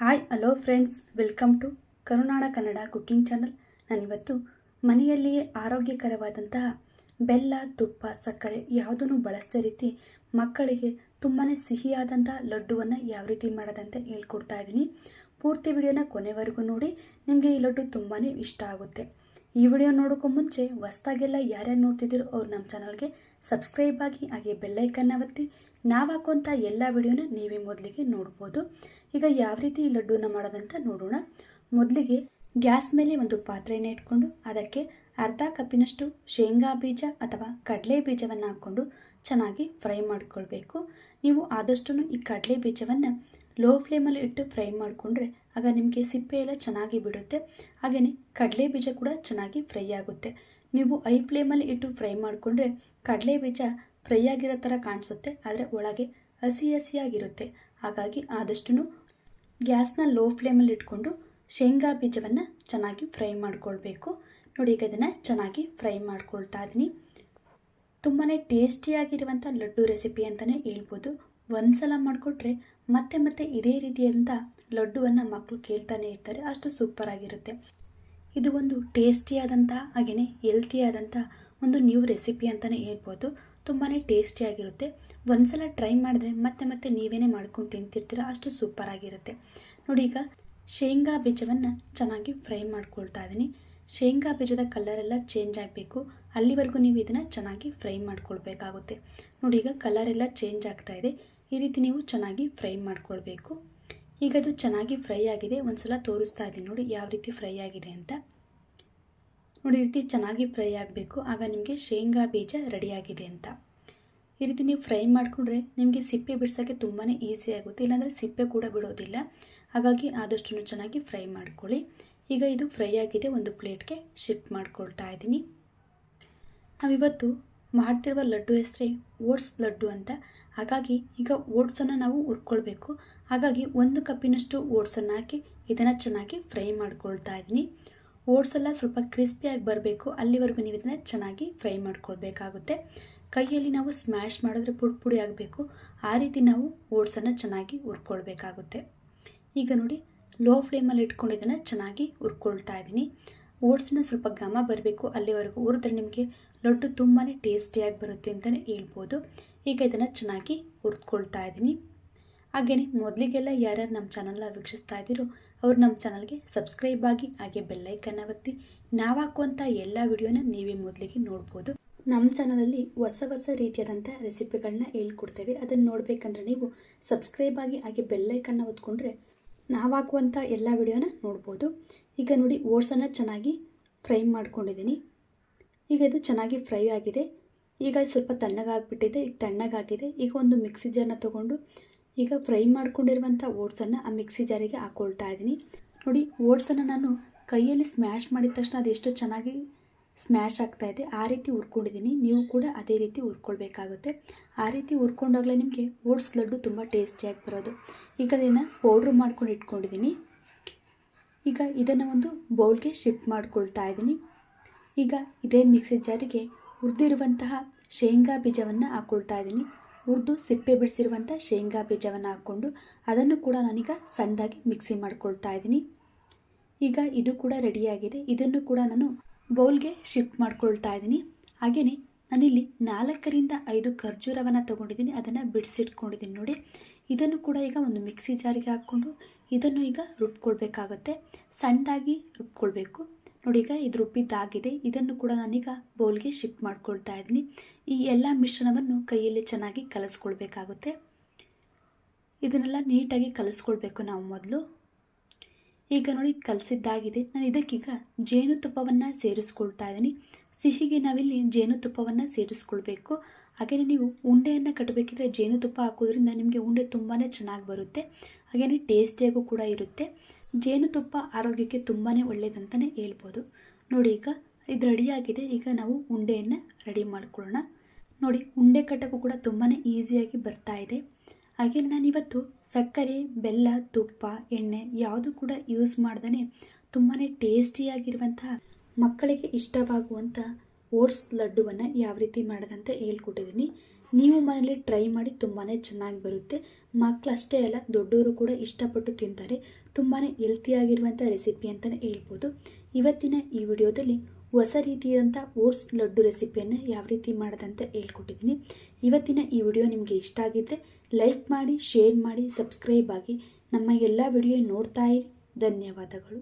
Hi, hello friends, welcome to Karunada Kannada cooking channel. ನಾನಿವತ್ತು ಮನೆಯಲ್ಲಿಯೇ ಆರೋಗ್ಯಕರವಾದಂತಹ ಬೆಲ್ಲ, ತುಪ್ಪ, ಸಕ್ಕರೆ ಯಾವುದನ್ನು ಬಳಸದ ರೀತಿ ಮಕ್ಕಳಿಗೆ ತುಂಬಾ ಸಿಹಿಯಾದಂಥ ಲಡ್ಡುವನ್ನು ಯಾವ ರೀತಿ ಮಾಡೋದಂತ ಹೇಳ್ಕೊಡ್ತಾ ಇದ್ದೀನಿ. ಪೂರ್ತಿ ವಿಡಿಯೋನ ಕೊನೆವರೆಗೂ ನೋಡಿ, ನಿಮಗೆ ಈ ಲಡ್ಡು ತುಂಬಾ ಇಷ್ಟ ಆಗುತ್ತೆ. ಈ ವಿಡಿಯೋ ನೋಡೋಕ್ಕೂ ಮುಂಚೆ ಹೊಸ್ದಾಗೆಲ್ಲ ಯಾರ್ಯಾರು ನೋಡ್ತಿದ್ದೀರೋ ಅವ್ರು ನಮ್ಮ ಚಾನಲ್ಗೆ ಸಬ್ಸ್ಕ್ರೈಬ್ ಆಗಿ ಹಾಗೆ ಬೆಲ್ಲೈಕನ್ನ ಒತ್ತಿ. ನಾವು ಹಾಕುವಂಥ ಎಲ್ಲ ವಿಡಿಯೋನ ನೀವೇ ಮೊದಲಿಗೆ ನೋಡ್ಬೋದು. ಈಗ ಯಾವ ರೀತಿ ಈ ಲಡ್ಡೂನ ಮಾಡೋದಂತ ನೋಡೋಣ. ಮೊದಲಿಗೆ ಗ್ಯಾಸ್ ಮೇಲೆ ಒಂದು ಪಾತ್ರೆನ ಇಟ್ಕೊಂಡು ಅದಕ್ಕೆ ಅರ್ಧ ಕಪ್ಪಿನಷ್ಟು ಶೇಂಗಾ ಬೀಜ ಅಥವಾ ಕಡಲೆ ಬೀಜವನ್ನು ಹಾಕ್ಕೊಂಡು ಚೆನ್ನಾಗಿ ಫ್ರೈ ಮಾಡಿಕೊಳ್ಬೇಕು. ನೀವು ಆದಷ್ಟು ಈ ಕಡಲೆ ಬೀಜವನ್ನು ಲೋ ಫ್ಲೇಮಲ್ಲಿ ಇಟ್ಟು ಫ್ರೈ ಮಾಡಿಕೊಂಡ್ರೆ ಆಗ ನಿಮಗೆ ಸಿಪ್ಪೆ ಎಲ್ಲ ಚೆನ್ನಾಗಿ ಬಿಡುತ್ತೆ. ಹಾಗೆಯೇ ಕಡಲೆ ಬೀಜ ಕೂಡ ಚೆನ್ನಾಗಿ ಫ್ರೈ ಆಗುತ್ತೆ. ನೀವು ಐ ಫ್ಲೇಮಲ್ಲಿ ಇಟ್ಟು ಫ್ರೈ ಮಾಡಿಕೊಂಡ್ರೆ ಕಡಲೆ ಬೀಜ ಫ್ರೈ ಆಗಿರೋ ಥರ ಕಾಣಿಸುತ್ತೆ, ಆದರೆ ಒಳಗೆ ಹಸಿ ಹಸಿಯಾಗಿರುತ್ತೆ. ಹಾಗಾಗಿ ಆದಷ್ಟು ಗ್ಯಾಸ್ನ ಲೋ ಫ್ಲೇಮಲ್ಲಿ ಇಟ್ಕೊಂಡು ಶೇಂಗಾ ಬೀಜವನ್ನು ಚೆನ್ನಾಗಿ ಫ್ರೈ ಮಾಡಿಕೊಳ್ಬೇಕು. ನೋಡಿ, ಈಗ ಇದನ್ನು ಚೆನ್ನಾಗಿ ಫ್ರೈ ಮಾಡ್ಕೊಳ್ತಾ ಇದ್ದೀನಿ ತುಂಬಾ ಟೇಸ್ಟಿಯಾಗಿರುವಂಥ ಲಡ್ಡು ರೆಸಿಪಿ ಅಂತಲೇ ಹೇಳ್ಬೋದು. ಒಂದು ಸಲ ಮಾಡಿಕೊಟ್ರೆ ಮತ್ತೆ ಮತ್ತೆ ಇದೇ ರೀತಿಯಾದಂಥ ಲಡ್ಡುವನ್ನು ಮಕ್ಕಳು ಕೇಳ್ತಾನೆ ಇರ್ತಾರೆ. ಅಷ್ಟು ಸೂಪರಾಗಿರುತ್ತೆ. ಇದು ಒಂದು ಟೇಸ್ಟಿಯಾದಂಥ ಹಾಗೆಯೇ ಹೆಲ್ತಿಯಾದಂಥ ಒಂದು ನ್ಯೂ ರೆಸಿಪಿ ಅಂತಲೇ ಹೇಳ್ಬೋದು. ತುಂಬಾ ಟೇಸ್ಟಿಯಾಗಿರುತ್ತೆ. ಒಂದ್ಸಲ ಟ್ರೈ ಮಾಡಿದ್ರೆ ಮತ್ತೆ ಮತ್ತೆ ನೀವೇನೇ ಮಾಡ್ಕೊಂಡು ತಿಂತಿರ್ತೀರ, ಅಷ್ಟು ಸೂಪರಾಗಿರುತ್ತೆ. ನೋಡಿ ಈಗ ಶೇಂಗಾ ಬೀಜವನ್ನು ಚೆನ್ನಾಗಿ ಫ್ರೈ ಮಾಡ್ಕೊಳ್ತಾ ಇದ್ದೀನಿ. ಶೇಂಗಾ ಬೀಜದ ಕಲರೆಲ್ಲ ಚೇಂಜ್ ಆಗಬೇಕು. ಅಲ್ಲಿವರೆಗೂ ನೀವು ಇದನ್ನು ಚೆನ್ನಾಗಿ ಫ್ರೈ ಮಾಡ್ಕೊಳ್ಬೇಕಾಗುತ್ತೆ. ನೋಡಿ ಈಗ ಕಲರೆಲ್ಲ ಚೇಂಜ್ ಆಗ್ತಾ ಇದೆ. ಈ ರೀತಿ ನೀವು ಚೆನ್ನಾಗಿ ಫ್ರೈ ಮಾಡ್ಕೊಳ್ಬೇಕು. ಈಗ ಅದು ಚೆನ್ನಾಗಿ ಫ್ರೈ ಆಗಿದೆ. ಒಂದ್ಸಲ ತೋರಿಸ್ತಾ ಇದ್ದೀನಿ ನೋಡಿ ಯಾವ ರೀತಿ ಫ್ರೈ ಆಗಿದೆ ಅಂತ. ನೋಡಿ ಈ ರೀತಿ ಚೆನ್ನಾಗಿ ಫ್ರೈ ಆಗಬೇಕು. ಆಗ ನಿಮಗೆ ಶೇಂಗಾ ಬೀಜ ರೆಡಿಯಾಗಿದೆ ಅಂತ. ಈ ರೀತಿ ನೀವು ಫ್ರೈ ಮಾಡಿಕೊಂಡ್ರೆ ನಿಮಗೆ ಸಿಪ್ಪೆ ಬಿಡ್ಸೋಕ್ಕೆ ತುಂಬಾ ಈಸಿ ಆಗುತ್ತೆ. ಇಲ್ಲಾಂದರೆ ಸಿಪ್ಪೆ ಕೂಡ ಬಿಡೋದಿಲ್ಲ. ಹಾಗಾಗಿ ಆದಷ್ಟು ಚೆನ್ನಾಗಿ ಫ್ರೈ ಮಾಡ್ಕೊಳ್ಳಿ. ಈಗ ಇದು ಫ್ರೈ ಆಗಿದೆ. ಒಂದು ಪ್ಲೇಟ್ಗೆ ಶಿಫ್ಟ್ ಮಾಡ್ಕೊಳ್ತಾ ಇದ್ದೀನಿ. ನಾವಿವತ್ತು ಮಾಡ್ತಿರುವ ಲಡ್ಡು ಹೆಸರೇ ಓಟ್ಸ್ ಲಡ್ಡು ಅಂತ. ಹಾಗಾಗಿ ಈಗ ಓಟ್ಸನ್ನು ನಾವು ಹುರ್ಕೊಳ್ಬೇಕು. ಹಾಗಾಗಿ ಒಂದು ಕಪ್ಪಿನಷ್ಟು ಓಟ್ಸನ್ನು ಹಾಕಿ ಇದನ್ನು ಚೆನ್ನಾಗಿ ಫ್ರೈ ಮಾಡ್ಕೊಳ್ತಾ ಇದ್ದೀನಿ. ಓಟ್ಸೆಲ್ಲ ಸ್ವಲ್ಪ ಕ್ರಿಸ್ಪಿಯಾಗಿ ಬರಬೇಕು. ಅಲ್ಲಿವರೆಗೂ ನೀವು ಇದನ್ನು ಚೆನ್ನಾಗಿ ಫ್ರೈ ಮಾಡ್ಕೊಳ್ಬೇಕಾಗುತ್ತೆ. ಕೈಯಲ್ಲಿ ನಾವು ಸ್ಮ್ಯಾಶ್ ಮಾಡಿದ್ರೆ ಪುಡಿ ಪುಡಿ ಆಗಬೇಕು. ಆ ರೀತಿ ನಾವು ಓಟ್ಸನ್ನು ಚೆನ್ನಾಗಿ ಹುರ್ಕೊಳ್ಬೇಕಾಗುತ್ತೆ. ಈಗ ನೋಡಿ, ಲೋ ಫ್ಲೇಮಲ್ಲಿ ಇಟ್ಕೊಂಡು ಇದನ್ನು ಚೆನ್ನಾಗಿ ಹುರ್ಕೊಳ್ತಾ ಇದ್ದೀನಿ. ಓಟ್ಸನ್ನು ಸ್ವಲ್ಪ ಘಮ ಬರಬೇಕು. ಅಲ್ಲಿವರೆಗೂ ಹುರಿದ್ರೆ ನಿಮಗೆ ಲಡ್ಡು ತುಂಬಾ ಟೇಸ್ಟಿಯಾಗಿ ಬರುತ್ತೆ ಅಂತಲೇ ಹೇಳ್ಬೋದು. ಈಗ ಇದನ್ನು ಚೆನ್ನಾಗಿ ಹುರಿದ್ಕೊಳ್ತಾ ಇದ್ದೀನಿ. ಹಾಗೆಯೇ ಮೊದಲಿಗೆಲ್ಲ ಯಾರ್ಯಾರು ನಮ್ಮ ಚಾನಲ್ನ ವೀಕ್ಷಿಸ್ತಾ ಇದ್ದೀರೋ ಅವರು ನಮ್ಮ ಚಾನಲ್ಗೆ ಸಬ್ಸ್ಕ್ರೈಬ್ ಆಗಿ ಹಾಗೆ ಬೆಲ್ಲೈಕನ್ನ ಒತ್ತಿ. ನಾವು ಹಾಕುವಂಥ ಎಲ್ಲ ವಿಡಿಯೋನ ನೀವೇ ಮೊದಲಿಗೆ ನೋಡ್ಬೋದು. ನಮ್ಮ ಚಾನಲಲ್ಲಿ ಹೊಸ ಹೊಸ ರೀತಿಯಾದಂಥ ರೆಸಿಪಿಗಳನ್ನ ಹೇಳ್ಕೊಡ್ತೇವೆ. ಅದನ್ನು ನೋಡಬೇಕಂದ್ರೆ ನೀವು ಸಬ್ಸ್ಕ್ರೈಬ್ ಆಗಿ ಹಾಗೆ ಬೆಲ್ಲೈಕನ್ನ ಒತ್ಕೊಂಡ್ರೆ ನಾವು ಹಾಕುವಂಥ ಎಲ್ಲ ವಿಡಿಯೋನ ನೋಡ್ಬೋದು. ಈಗ ನೋಡಿ ಓಟ್ಸನ್ನು ಚೆನ್ನಾಗಿ ಫ್ರೈ ಮಾಡ್ಕೊಂಡಿದ್ದೀನಿ. ಈಗ ಇದು ಚೆನ್ನಾಗಿ ಫ್ರೈ ಆಗಿದೆ. ಈಗ ಸ್ವಲ್ಪ ತಣ್ಣಗಾಗ್ಬಿಟ್ಟಿದೆ, ಈಗ ತಣ್ಣಗಾಗಿದೆ. ಈಗ ಒಂದು ಮಿಕ್ಸಿ ಜಾರ್ನ ತೊಗೊಂಡು ಈಗ ಫ್ರೈ ಮಾಡ್ಕೊಂಡಿರುವಂಥ ಓಟ್ಸನ್ನು ಆ ಮಿಕ್ಸಿ ಜಾರಿಗೆ ಹಾಕ್ಕೊಳ್ತಾ ಇದ್ದೀನಿ. ನೋಡಿ, ಓಟ್ಸನ್ನು ನಾನು ಕೈಯಲ್ಲಿ ಸ್ಮ್ಯಾಶ್ ಮಾಡಿದ ತಕ್ಷಣ ಅದು ಎಷ್ಟು ಚೆನ್ನಾಗಿ ಸ್ಮ್ಯಾಶ್ ಆಗ್ತಾ ಇದೆ. ಆ ರೀತಿ ಹುರ್ಕೊಂಡಿದ್ದೀನಿ. ನೀವು ಕೂಡ ಅದೇ ರೀತಿ ಹುರ್ಕೊಳ್ಬೇಕಾಗುತ್ತೆ. ಆ ರೀತಿ ಹುರ್ಕೊಂಡಾಗಲೇ ನಿಮಗೆ ಓಟ್ಸ್ ಲಡ್ಡು ತುಂಬ ಟೇಸ್ಟಿಯಾಗಿ ಬರೋದು. ಈಗ ಅದನ್ನು ಪೌಡ್ರ್ ಮಾಡ್ಕೊಂಡು ಇಟ್ಕೊಂಡಿದ್ದೀನಿ. ಈಗ ಇದನ್ನು ಒಂದು ಬೌಲ್ಗೆ ಶಿಫ್ಟ್ ಮಾಡ್ಕೊಳ್ತಾ ಇದ್ದೀನಿ. ಈಗ ಇದೇ ಮಿಕ್ಸಿ ಜಾರಿಗೆ ಹುರಿದಿರುವಂತಹ ಶೇಂಗಾ ಬೀಜವನ್ನು ಹಾಕ್ಕೊಳ್ತಾ ಇದ್ದೀನಿ. ಹುರಿದು ಸಿಪ್ಪೆ ಬಿಡಿಸಿರುವಂಥ ಶೇಂಗಾ ಬೀಜವನ್ನು ಹಾಕ್ಕೊಂಡು ಅದನ್ನು ಕೂಡ ನಾನೀಗ ಸಣ್ಣದಾಗಿ ಮಿಕ್ಸಿ ಮಾಡ್ಕೊಳ್ತಾ ಇದ್ದೀನಿ. ಈಗ ಇದು ಕೂಡ ರೆಡಿಯಾಗಿದೆ. ಇದನ್ನು ಕೂಡ ನಾನು ಬೌಲ್ಗೆ ಶಿಫ್ಟ್ ಮಾಡ್ಕೊಳ್ತಾ ಇದ್ದೀನಿ. ಹಾಗೆಯೇ ನಾನಿಲ್ಲಿ ನಾಲ್ಕರಿಂದ ಐದು ಖರ್ಜೂರವನ್ನು ತೊಗೊಂಡಿದ್ದೀನಿ. ಅದನ್ನು ಬಿಡಿಸಿಟ್ಕೊಂಡಿದ್ದೀನಿ ನೋಡಿ. ಇದನ್ನು ಕೂಡ ಈಗ ಒಂದು ಮಿಕ್ಸಿ ಜಾರಿಗೆ ಹಾಕ್ಕೊಂಡು ಇದನ್ನು ಈಗ ರುಬ್ಕೊಳ್ಬೇಕಾಗುತ್ತೆ. ಸಣ್ಣದಾಗಿ ರುಬ್ಕೊಳ್ಬೇಕು. ನೋಡಿ, ಈಗ ಇದು ರುಬ್ಬಿದ್ದಾಗಿದೆ. ಇದನ್ನು ಕೂಡ ನಾನೀಗ ಬೌಲ್ಗೆ ಶಿಫ್ಟ್ ಮಾಡ್ಕೊಳ್ತಾ ಇದ್ದೀನಿ. ಈ ಎಲ್ಲ ಮಿಶ್ರಣವನ್ನು ಕೈಯಲ್ಲಿ ಚೆನ್ನಾಗಿ ಕಲಸ್ಕೊಳ್ಬೇಕಾಗುತ್ತೆ. ಇದನ್ನೆಲ್ಲ ನೀಟಾಗಿ ಕಲಿಸ್ಕೊಳ್ಬೇಕು ನಾವು ಮೊದಲು. ಈಗ ನೋಡಿ ಕಲಸಿದ್ದಾಗಿದೆ. ನಾನು ಇದಕ್ಕೀಗ ಜೇನುತುಪ್ಪವನ್ನು ಸೇರಿಸ್ಕೊಳ್ತಾ ಇದ್ದೀನಿ. ಸಿಹಿಗೆ ನಾವಿಲ್ಲಿ ಜೇನುತುಪ್ಪವನ್ನು ಸೇರಿಸ್ಕೊಳ್ಬೇಕು. ಹಾಗೆಯೇ ನೀವು ಉಂಡೆಯನ್ನು ಕಟ್ಟಬೇಕಿದ್ರೆ ಜೇನುತುಪ್ಪ ಹಾಕೋದ್ರಿಂದ ನಿಮಗೆ ಉಂಡೆ ತುಂಬಾ ಚೆನ್ನಾಗಿ ಬರುತ್ತೆ. ಹಾಗೆಯೇ ಟೇಸ್ಟಿಯಾಗೂ ಕೂಡ ಇರುತ್ತೆ. ಜೇನುತುಪ್ಪ ಆರೋಗ್ಯಕ್ಕೆ ತುಂಬಾ ಒಳ್ಳೆಯದಂತಲೇ ಹೇಳ್ಬೋದು. ನೋಡಿ ಈಗ ಇದು ರೆಡಿಯಾಗಿದೆ. ಈಗ ನಾವು ಉಂಡೆಯನ್ನು ರೆಡಿ ಮಾಡ್ಕೊಳ್ಳೋಣ. ನೋಡಿ, ಉಂಡೆ ಕಟ್ಟೋಕ್ಕೂ ಕೂಡ ತುಂಬಾ ಈಸಿಯಾಗಿ ಬರ್ತಾ ಇದೆ. ಹಾಗೆ ನಾನಿವತ್ತು ಸಕ್ಕರೆ, ಬೆಲ್ಲ, ತುಪ್ಪ, ಎಣ್ಣೆ ಯಾವುದು ಕೂಡ ಯೂಸ್ ಮಾಡ್ದೇ ತುಂಬಾ ಟೇಸ್ಟಿಯಾಗಿರುವಂಥ ಮಕ್ಕಳಿಗೆ ಇಷ್ಟವಾಗುವಂಥ ಓಟ್ಸ್ ಲಡ್ಡುವನ್ನು ಯಾವ ರೀತಿ ಮಾಡೋದಂತ ಹೇಳ್ಕೊಟ್ಟಿದ್ದೀನಿ ನೀವು ಮನೇಲಿ ಟ್ರೈ ಮಾಡಿ ತುಂಬಾ ಚೆನ್ನಾಗಿ ಬರುತ್ತೆ. ಮಕ್ಕಳು ಅಷ್ಟೇ ಅಲ್ಲ ದೊಡ್ಡವರು ಕೂಡ ಇಷ್ಟಪಟ್ಟು ತಿಂತಾರೆ. ತುಂಬಾ ಹೆಲ್ತಿಯಾಗಿರುವಂಥ ರೆಸಿಪಿ ಅಂತಲೇ ಹೇಳ್ಬೋದು. ಇವತ್ತಿನ ಈ ವಿಡಿಯೋದಲ್ಲಿ ಹೊಸ ರೀತಿಯಾದಂಥ ಓಟ್ಸ್ ಲಡ್ಡು ರೆಸಿಪಿಯನ್ನು ಯಾವ ರೀತಿ ಮಾಡೋದಂತ ಹೇಳ್ಕೊಟ್ಟಿದ್ದೀನಿ ಇವತ್ತಿನ ಈ ವಿಡಿಯೋ ನಿಮಗೆ ಇಷ್ಟ ಆಗಿದ್ದರೆ ಲೈಕ್ ಮಾಡಿ, ಶೇರ್ ಮಾಡಿ, ಸಬ್ಸ್ಕ್ರೈಬ್ ಆಗಿ ನಮ್ಮ ಎಲ್ಲ ವಿಡಿಯೋ ನೋಡ್ತಾ ಇರಿ. ಧನ್ಯವಾದಗಳು.